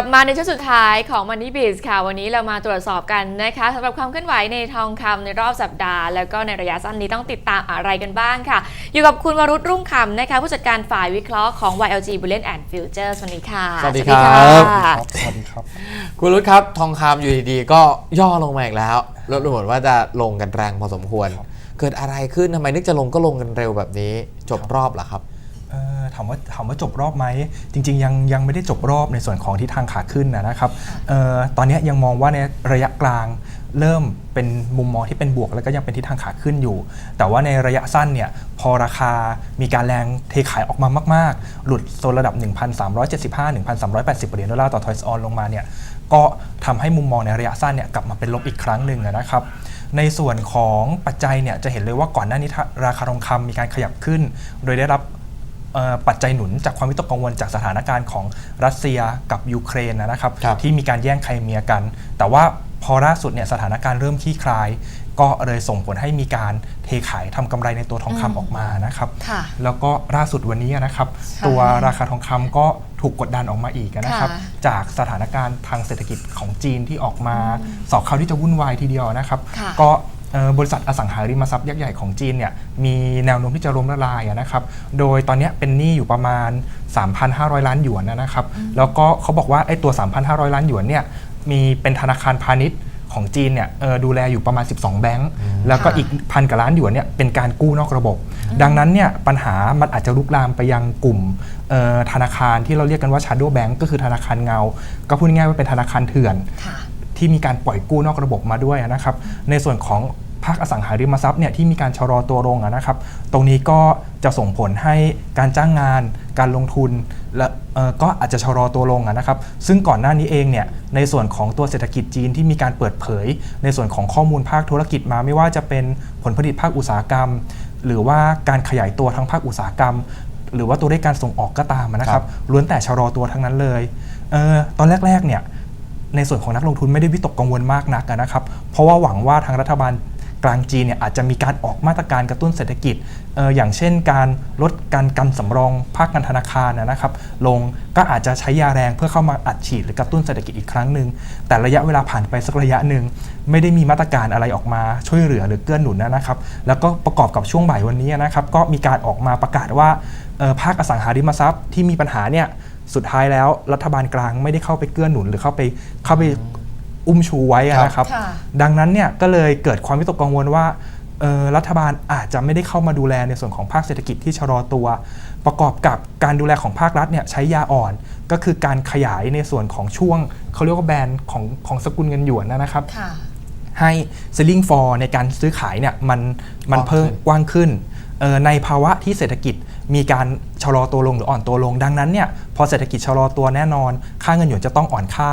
ลับมาในช่วงสุดท้ายของ Money Biz ค่ะ วันนี้เรามาตรวจสอบกันนะคะสำหรับความเคลื่อนไหวในทองคำในรอบสัปดาห์ แล้วก็ในระยะสั้นนี้ต้องติดตามอะไรกันบ้างค่ะ อยู่กับคุณวรุษรุ่งคำนะคะ ผู้จัดการฝ่ายวิเคราะห์ของ YLG Bullion and Futures วันนี้ค่ะ สวัสดีครับะสวัสดีครับ คุณรุตครับทองคำอยู่ดีๆ ก็ย่อลงมาอีกแล้วแล้วดูเหมือนว่าจะลงกันแรงพอสมควรครับเกิดอะไรขึ้นทำไมนึกจะลงก็ลงกันเร็วแบบนี้ จบรอบเหรอครับเอ่อ ถามว่าถามว่าจบรอบไหมจริง ๆ ยังยังไม่ได้จบรอบในส่วนของทิศทางขาขึ้นนะนะครับเอ่อตอนนี้ยังมองว่าในระยะกลางเริ่มเป็นมุมมองที่เป็นบวก แล้วก็ยังเป็นทิศทางขาขึ้นอยู่ แต่ว่าในระยะสั้นเนี่ยพอราคามีการแรงเทขายออกมามาก ๆ หลุดโซนระดับ 1,375-1,380เหรียญดอลลาร์ต่อทอยส์ออนลงมาเนี่ยก็ทำให้มุมมองในระยะสั้นเนี่ยกลับมาเป็นลบอีกครั้งหนึ่งอะนะครับในส่วนของปัจจัยเนี่ยจะเห็นเลยว่าก่อนหน้านี้ถ้าราคาทองคำมีการขยับขึ้น โดยได้รับเอ่อ ปัจจัยหนุนจากความวิตกกังวลจากสถานการณ์ของรัสเซียกับยูเครนนะครับครับที่มีการแย่งไครเมียกัน แต่ว่าพอล่าสุดเนี่ยสถานการณ์เริ่มคลี่คลาย ก็เลยส่งผลให้มีการเทขายทำกำไรในตัวทองคำออกมานะครับค่ะแล้วก็ล่าสุดวันนี้นะครับค่ะตัวราคาทองคำก็ถูกกดดันออกมาอีกนะครับค่ะจากสถานการณ์ทางเศรษฐกิจของจีนที่ออกมา สอบเขาที่จะวุ่นวายทีเดียวนะครับค่ะก็เอ่อ บริษัทอสังหาริมทรัพย์ยักษ์ใหญ่ของจีนเนี่ยมีแนวโน้มที่จะล้มละลายนะครับโดยตอนนี้เป็นหนี้อยู่ประมาณ 3,500 ล้านหยวนนะครับแล้วก็เขาบอกว่าไอ้ตัว 3,500 ล้านหยวนเนี่ยมีเป็นธนาคารพาณิชย์ของจีนเนี่ยดูแลอยู่ประมาณ 12 แบงก์แล้วก็อีกพันกว่าล้านหยวนเนี่ยเป็นการกู้นอกระบบ ดังนั้นเนี่ยปัญหามันอาจจะลุกลามไปยังกลุ่มธนาคารที่เราเรียกกันว่า shadow bank ก็คือธนาคารเงา ก็พูดง่ายๆว่าเป็นธนาคารเถื่อน ที่มีการปล่อยกู้นอกระบบมาด้วยนะครับ ในส่วนของภาคอสังหาริมทรัพย์เนี่ยที่มีการชะลอตัวลงนะครับ ตรงนี้ก็จะส่งผลให้การจ้างงาน การลงทุนและก็อาจจะชะลอตัวลงนะครับ ซึ่งก่อนหน้านี้เองเนี่ยในส่วนของตัวเศรษฐกิจจีนที่มีการเปิดเผย ในส่วนของข้อมูลภาคธุรกิจมาไม่ว่าจะเป็นผลผลิตภาคอุตสาหกรรม หรือว่าการขยายตัวทั้งภาคอุตสาหกรรม หรือว่าตัวเลขการส่งออกก็ตามนะครับล้วนแต่ชะลอตัวทั้งนั้นเลยเออตอนแรกๆเนี่ย ในส่วนของนักลงทุนไม่ได้วิตกกังวลมากนักนะครับ เพราะว่าหวังว่าทางรัฐบาลกลางจีนเนี่ยอาจจะมีการออกมาตรการกระตุ้นเศรษฐกิจอย่างเช่นการลดการกันสำรองภาคการธนาคารนะครับลงก็อาจจะใช้ยาแรงเพื่อเข้ามาอัดฉีดหรือกระตุ้นเศรษฐกิจอีกครั้งหนึ่งแต่ระยะเวลาผ่านไปสักระยะหนึ่งไม่ได้มีมาตรการอะไรออกมาช่วยเหลือหรือเกื้อหนุนนะครับ แล้วก็ประกอบกับช่วงบ่ายวันนี้นะครับก็มีการออกมาประกาศว่าภาคอสังหาริมทรัพย์ที่มีปัญหาเนี่ย สุดท้ายแล้วรัฐบาลกลางไม่ได้เข้าไปเกื้อหนุนหรือเข้าไปเข้าไปอุ้มชูไว้อะนะครับค่ะดังนั้นเนี่ยก็เลยเกิดความวิตกกังวลว่าเอ่อรัฐบาลอาจจะไม่ได้เข้ามาดูแลในส่วนของภาคเศรษฐกิจที่ชะลอตัว ประกอบกับการดูแลของภาครัฐเนี่ยใช้ยาอ่อน ก็คือการขยายในส่วนของช่วงเขาเรียกว่าแบรนด์ของของสกุลเงินหยวนนะครับค่ะให้ selling for ในการซื้อขายเนี่ยมันมันกว้างเพิ่มขึ้นกว้างขึ้นเอ่อ ในภาวะที่เศรษฐกิจมีการชะลอตัวลงหรืออ่อนตัวลง ดังนั้นเนี่ยพอเศรษฐกิจชะลอตัวแน่นอน ค่าเงินหยวนจะต้องอ่อนค่า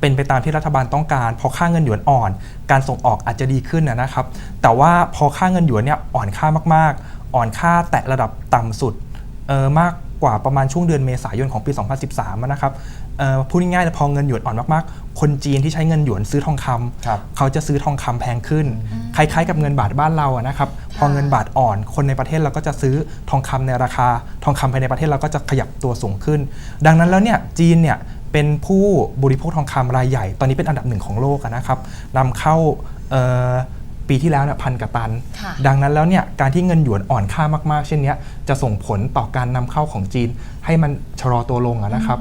เป็นไปตามที่รัฐบาลต้องการ พอค่าเงินหยวนอ่อน การส่งออกอาจจะดีขึ้นนะครับ แต่ว่าพอค่าเงินหยวนเนี่ยอ่อนค่ามากๆ อ่อนค่าแตะระดับต่ำสุดออมากกว่าประมาณช่วงเดือนเมษายนของปี 2013 นะครับ พูดง่ายๆพอเงินหยวนอ่อนมากๆ คนจีนที่ใช้เงินหยวนซื้อทองคำครับเขาจะซื้อทองคำแพงขึ้น คล้ายๆ กับเงินบาทบ้านเราอะนะครับพอเงินบาทอ่อนคนในประเทศเราก็จะซื้อทองคำในราคา ทองคำภายในประเทศเราก็จะขยับตัวสูงขึ้น ดังนั้นแล้วเนี่ยจีนเนี่ยเป็นผู้บริโภคทองคำรายใหญ่ ตอนนี้เป็นอันดับหนึ่งของโลกอะนะครับนำเข้าเอ่อปีที่แล้วเนี่ยพันกว่าตันค่ะดังนั้นแล้วเนี่ยการที่เงินหยวนอ่อนค่ามากๆ เช่นเนี้ยจะส่งผลต่อการนำเข้าของจีนให้มันชะลอตัวลงอะนะครับ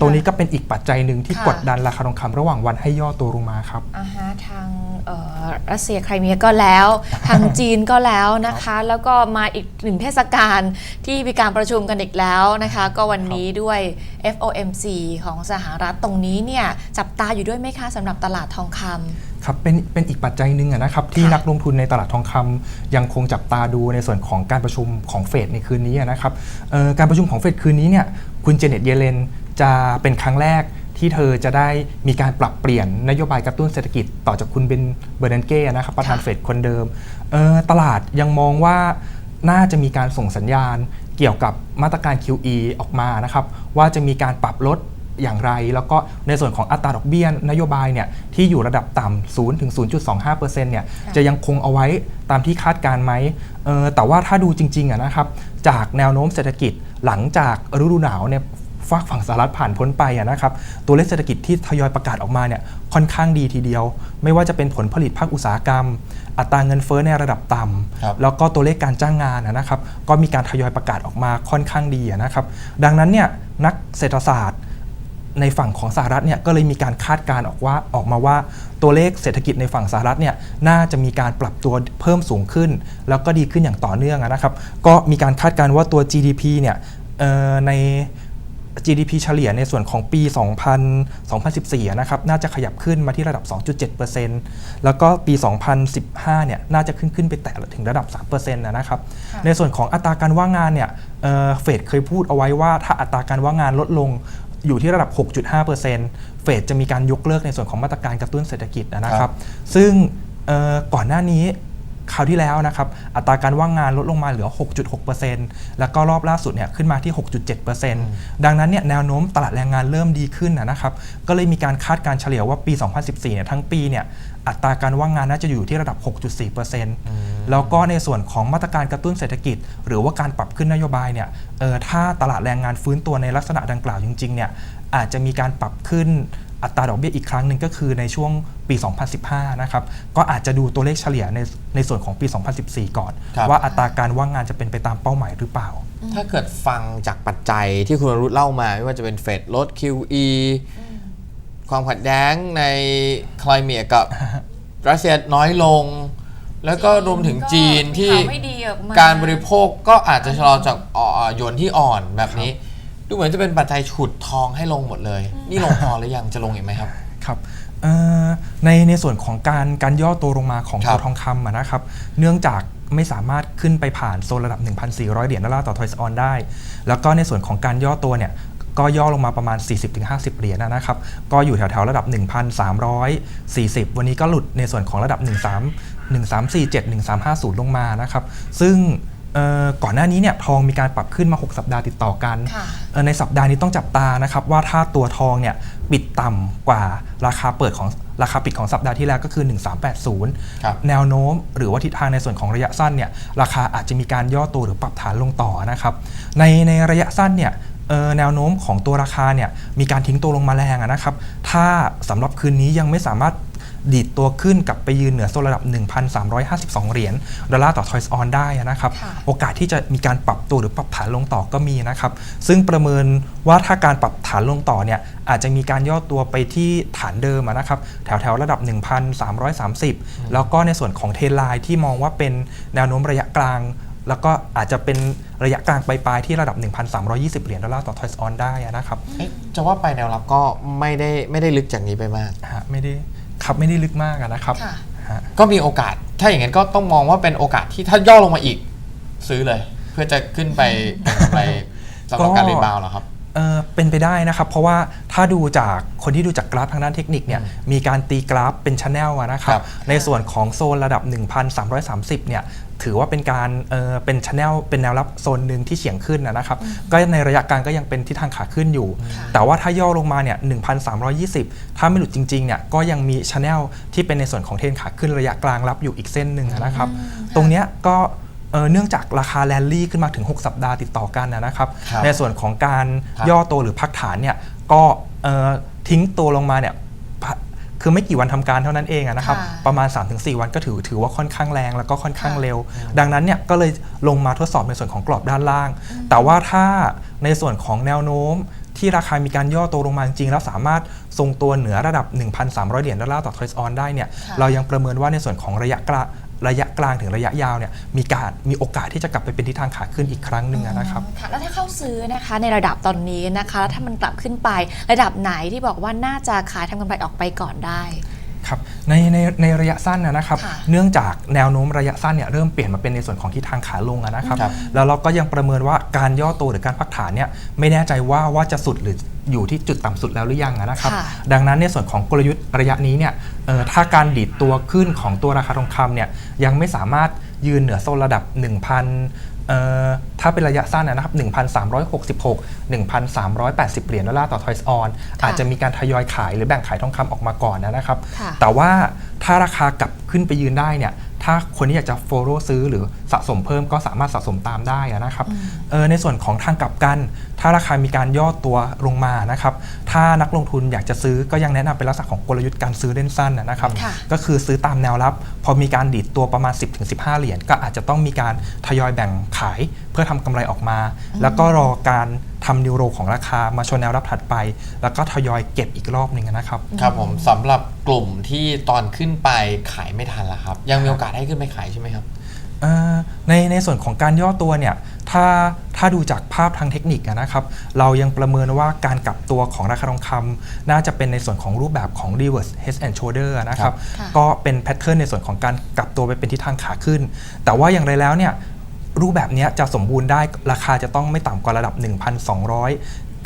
ตรงนี้ก็เป็นอีกปัจจัยหนึ่งที่ค่ะกดดันราคาทองคำระหว่างวันให้ย่อตัวลงมาครับอาฮะทางเอ่อรัสเซียไครเมียก็แล้ว ทางจีนก็แล้วนะคะ แล้วก็มาอีกหนึ่งเทศกาลที่มีการประชุมกันอีกแล้วนะคะ ก็วันนี้ด้วย FOMC ของสหรัฐตรงนี้เนี่ยจับตาอยู่ด้วยไหมคะสำหรับตลาดทองคำครับเป็นเป็นอีกปัจจัยหนึ่งอะนะครับที่ค่ะนักลงทุนในตลาดทองคำยังคงจับตาดูในส่วนของการประชุมของเฟดในคืนนี้อะนะครับเอ่อการประชุมของเฟดคืนนี้เนี่ยคุณเจเน็ตเยเลน จะเป็นครั้งแรกที่เธอจะได้มีการปรับเปลี่ยนนโยบายกระตุ้นเศรษฐกิจต่อจากคุณเบนเบอร์นันเก้นะครับประธานเฟดคนเดิมเออตลาดยังมองว่าน่าจะมีการส่งสัญญาณเกี่ยวกับมาตรการ QE ออกมานะครับว่าจะมีการปรับลดอย่างไร แล้วก็ในส่วนของอัตราดอกเบี้ยนโยบายเนี่ยที่อยู่ระดับต่ำ0ถึง0.25%เนี่ยค่ะจะยังคงเอาไว้ตามที่คาดการไหมเออแต่ว่าถ้าดูจริงๆนะครับจากแนวโน้มเศรษฐกิจหลังจากฤดูหนาวเนี่ย ฝฝากฝั่งสหรัฐผ่านพ้นไปอะนะครับตัวเลขเศรษฐกิจที่ทยอยประกาศออกมาเนี่ยค่อนข้างดีทีเดียว ไม่ว่าจะเป็นผลผลิตภาคอุตสาหกรรม อัตราเงินเฟ้อในระดับต่ครับำแล้วก็ตัวเลขการจ้างงานอะนะครับก็มีการทยอยประกาศออกมาค่อนข้างดีอะนะครับดังนั้นเนี่ยนักเศรษฐศาสตร์ในฝั่งของสหรัฐเนี่ยก็เลยมีการคาดการณ์ออกว่าออกมาว่า ตัวเลขเศรษฐกิจในฝั่งสหรัฐเนี่ยน่าจะมีการปรับตัวเพิ่มสูงขึ้น แล้วก็ดีขึ้นอย่างต่อเนื่องอะนะครับ ก็มีการคาดการณ์ว่าตัว GDP เนี่ยเอ่อใน GDP เฉลี่ยในส่วนของปี 2000 2014อะนะครับ น่าจะขยับขึ้นมาที่ระดับ 2.7%แล้วก็ปี 2015 เนี่ย น่าจะขึ้นขึ้นไปแตะถึงระดับ 3%นะนะครับค่ะในส่วนของอัตราการว่างงานเนี่ยเอ่อเฟดเคยพูดเอาไว้ว่าถ้าอัตราการว่างงานลดลงอยู่ที่ระดับ 6.5%เฟดจะมีการยกเลิกในส่วนของมาตรการกระตุ้นเศรษฐกิจนะคครัรับบซึ่งเอ่อก่อนหน้านี้ คราวที่แล้วนะครับอัตราการว่างงานลดลงมาเหลือ 6.6%แล้วก็รอบล่าสุดเนี่ยขึ้นมาที่ 6.7%ดังนั้นเนี่ยแนวโน้มตลาดแรงงานเริ่มดีขึ้นนะครับก็เลยมีการคาดการเฉลี่ยว่าปี 2014เนี่ยทั้งปีเนี่ยอัตราการว่างงานน่าจะอยู่ที่ระดับ 6.4%แล้วก็ในส่วนของมาตรการกระตุ้นเศรษฐกิจ หรือว่าการปรับขึ้นนโยบายเนี่ยเออถ้าตลาดแรงงานฟื้นตัวในลักษณะดังกล่าวจริงๆเนี่ยอาจจะมีการปรับขึ้น อัตราดอกเบี้ยอีกครั้งหนึ่งก็คือในช่วงปี 2015 นะครับ ก็อาจจะดูตัวเลขเฉลี่ยในในส่วนของปี 2014 ก่อน ครับ ว่าอัตราการว่างงานจะเป็นไปตามเป้าหมายหรือเปล่า ถ้าเกิดฟังจากปัจจัยที่คุณวรุษเล่ามา ไม่ว่าจะเป็นเฟดลด QE ความขัดแย้งในคลายเมียกับ รัสเซียน้อยลง แล้วก็รวมถึงจีนที่ข่าวไม่ดีออกมา การบริโภคก็อาจจะชะลอจากอ่อหยวนที่อ่อนแบบนี้ ดูเหมือนจะเป็นปัจจัยฉุดทองให้ลงหมดเลย นี่ลงพอหรือยังจะลงอีกไหมครับครับเอ่อในในส่วนของการการย่อตัวลงมาของครับตัวทองคำอะนะครับ เนื่องจากไม่สามารถขึ้นไปผ่านโซนระดับ 1,400 เหรียญดอลลาร์ต่อทอยส์ออนได้ แล้วก็ในส่วนของการย่อตัวเนี่ยก็ย่อลงมาประมาณ 40-50 เหรียญนะครับ ก็อยู่แถวๆ ระดับ 1,340 วันนี้ก็หลุดในส่วนของระดับ 13 1347 1350 ลงมานะครับ ซึ่งเอ่อ ก่อนหน้านี้เนี่ยทองมีการปรับขึ้นมา 6 สัปดาห์ติดต่อกันค่ะเอ่อในสัปดาห์นี้ต้องจับตานะครับว่าถ้าตัวทองเนี่ยปิดต่ำกว่าราคาเปิดของราคาปิดของสัปดาห์ที่แล้วก็คือ 1380ครับแนวโน้มหรือว่าทิศทางในส่วนของระยะสั้นเนี่ยราคาอาจจะมีการย่อตัวหรือปรับฐานลงต่อนะครับในในระยะสั้นเนี่ยเอ่อแนวโน้มของตัวราคาเนี่ยมีการทิ้งตัวลงมาแรงอะนะครับถ้าสำหรับคืนนี้ยังไม่สามารถ ดีดตัวขึ้นกลับไปยืนเหนือโซนระดับ 1,352 เหรียญดอลลาร์ต่อทอยส์ออนได้อะนะครับค่ะโอกาสที่จะมีการปรับตัวหรือปรับฐานลงต่อก็มีนะครับ ซึ่งประเมินว่าถ้าการปรับฐานลงต่อเนี่ยอาจจะมีการย่อตัวไปที่ฐานเดิมอะนะครับแถวแถวๆระดับ 1,330 แล้วก็ในส่วนของเทรนไลน์ที่มองว่าเป็นแนวโน้มระยะกลางแล้วก็อาจจะเป็นระยะกลางปลายๆที่ระดับ 1,320 เหรียญดอลลาร์ต่อทอยส์ออนได้อะนะครับเอ๊ะจะว่าไปแนวรับก็ไม่ได้ไม่ได้ลึกจากนี้ไปมากฮะไม่ได้ ครับไม่ได้ลึกมากอะนะครับค่ะ ฮะก็มีโอกาส ถ้าอย่างนั้นก็ต้องมองว่าเป็นโอกาสที่ถ้าย่อลงมาอีก ซื้อเลย เพื่อจะขึ้นไปเป็นกำไรสำหรับการรีบาวด์เหรอครับ เอ่อเป็นไปได้นะครับ เพราะว่าถ้าดูจากคนที่ดูจากกราฟทางด้านเทคนิคเนี่ยมีการตีกราฟเป็นชแนลนะครัครับบในส่วนของโซนระดับ 1,330 เนี่ย ถือว่าเป็นการเอ่อเป็นชแนลเป็นแนวรับโซนหนึ่งที่เฉียงขึ้นนะนะครับก็ในระยะกลางก็ยังเป็นทิศทางขาขึ้นอยู่ แต่ว่าถ้าย่อลงมาเนี่ย1,320 ถ้าไม่หลุดจริงๆเนี่ยก็ยังมีชแนลที่เป็นในส่วนของเทรนขาขึ้นระยะกลางรับอยู่อีกเส้นหนึ่งนะครับ ตรงเนี้ยก็เอ่อเนื่องจากราคาแรลลี่ขึ้นมาถึง 6 สัปดาห์ติดต่อกันนะนะครับครับในส่วนของการครับย่อตัวหรือพักฐานเนี่ยก็เอ่อทิ้งตัวลงมาเนี่ยพะ คือไม่กี่วันทำการเท่านั้นเองอะนะครับค่ะประมาณ 3-4 วันก็ถือถือว่าค่อนข้างแรงแล้วก็ค่อนข้างค่ะเร็ว ดังนั้นเนี่ยก็เลยลงมาทดสอบในส่วนของกรอบด้านล่าง แต่ว่าถ้าในส่วนของแนวโน้มที่ราคามีการย่อตัวลงมาจริงๆแล้วสามารถทรงตัวเหนือระดับ 1,300 เหรียญดอลลาร์ต่อทอยส์ออนได้เนี่ยค่ะเรายังประเมินว่าในส่วนของระยะกลาง ระยะกลางถึงระยะยาวเนี่ยมีการมีโอกาสที่จะกลับไปเป็นทิศทางขาขึ้นอีกครั้งหนึ่งนะครับค่ะแล้วถ้าเข้าซื้อนะคะในระดับตอนนี้นะคะแล้วถ้ามันกลับขึ้นไประดับไหนที่บอกว่าน่าจะขายทำกำไรออกไปก่อนได้ ครับในในในระยะสั้นนะนะครับค่ะเนื่องจากแนวโน้มระยะสั้นเนี่ยเริ่มเปลี่ยนมาเป็นในส่วนของทิศทางขาลงอะนะครับครับ แล้วเราก็ยังประเมินว่าการย่อตัวหรือการพักฐานเนี่ยไม่แน่ใจว่าว่าจะสุดหรืออยู่ที่จุดต่ำสุดแล้วหรือยังอะนะครับค่ะดังนั้นในส่วนของกลยุทธ์ระยะนี้เนี่ยเอ่อถ้าการดีดตัวขึ้นของตัวราคาทองคำเนี่ยยังไม่สามารถยืนเหนือโซนระดับ 1,000เอ่อ ถ้าเป็นระยะสั้นนะนะครับ 1,366 1,380 เหรียญดอลลาร์ต่อทอยส์ออนค่ะอาจจะมีการทยอยขายหรือแบ่งขายทองคำออกมาก่อนนะครับค่ะแต่ว่าถ้าราคากลับขึ้นไปยืนได้เนี่ยท ถ้าคนที่อยากจะ follow ซื้อหรือสะสมเพิ่มก็สามารถสะสมตามได้อะนะครับเออในส่วนของทางกลับกัน ถ้าราคามีการย่อตัวลงมานะครับถ้านักลงทุนอยากจะซื้อก็ยังแนะนำเป็นลักษณะของกลยุทธ์การซื้อเล่นสั้นนะนะครับค่ะก็คือซื้อตามแนวรับ พอมีการดีดตัวประมาณ 10-15 เหรียญก็อาจจะต้องมีการทยอยแบ่งขาย เพื่อทำกำไรออกมา แล้วก็รอการ ทำนิวโรของราคามาชนแนวรับถัดไป แล้วก็ทยอยเก็บอีกรอบหนึ่งนะครับ ครับผมสำหรับกลุ่มที่ตอนขึ้นไปขายไม่ทันละครับ ยังมีโอกาสให้ขึ้นไปขายใช่ไหมครับเอ่อในในส่วนของการย่อตัวเนี่ยถ้าถ้าดูจากภาพทางเทคนิคอะนะครับ เรายังประเมินว่าการกลับตัวของราคาทองคำน่าจะเป็นในส่วนของรูปแบบของ reverse head and shoulder อะนะครับค่ะก็เป็นแพทเทิร์นในส่วนของการกลับตัวไปเป็นทิศทางขาขึ้น แต่ว่าอย่างไรแล้วเนี่ย รูปแบบเนี้ยจะสมบูรณ์ได้ราคาจะต้องไม่ต่ำกว่าระดับ 1,290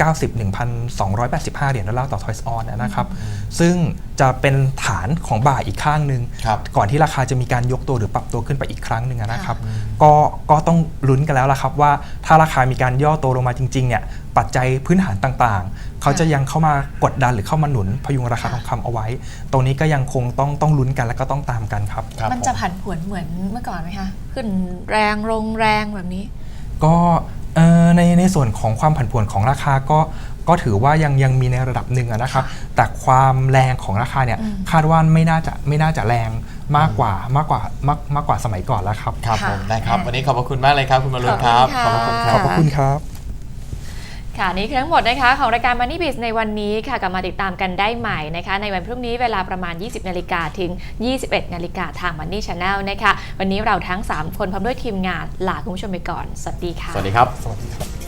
1,285 เหรียญดอลลาร์ต่อทอยส์ออนนะครับ ซึ่งจะเป็นฐานของบ่ายอีกข้างหนึ่งครับก่อนที่ราคาจะมีการยกตัวหรือปรับตัวขึ้นไปอีกครั้งหนึ่งอะนะครับ ก็ก็ต้องลุ้นกันแล้วล่ะครับว่าถ้าราคามีการย่อตัวลงมาจริงๆเนี่ยปัจจัยพื้นฐานต่างๆ เขาจะยังเข้ามากดดันหรือเข้ามาหนุนพยุงราคาทองคำเอาไว้ ตรงนี้ก็ยังคงต้องต้องลุ้นกันและก็ต้องตามกันครับครับมันจะผมผันผวนเหมือนเมื่อก่อนไหมคะขึ้นแรงลงแรงแบบนี้ ก็เอ่อในในส่วนของความผันผวนของราคาก็ก็ถือว่ายังยังมีในระดับหนึ่งอะนะครับ แต่ความแรงของราคาเนี่ยอืมคาดว่าไม่น่าจะไม่น่าจะแรงมากกว่ามากกว่ามากมากกว่าสมัยก่อนแล้วครับ ครับค่ะผมได้ครับอ่าวันนี้ขอบพระคุณมากเลยครับคุณมารุนครับ ขอบคุณค่ะขอบพระคุณครับ ค่ะนี่คือทั้งหมดนะคะของรายการ Money Biz ในวันนี้ค่ะกลับมาติดตามกันได้ใหม่นะคะ ในวันพรุ่งนี้เวลาประมาณ 20 นาฬิกาถึง 21 นาฬิกาทาง Money Channel นะคะ วันนี้เราทั้ง 3 คนพร้อมด้วยทีมงานลาคุณผู้ชมไปก่อน สวัสดีค่ะ สวัสดีครับ สวัสดีครับ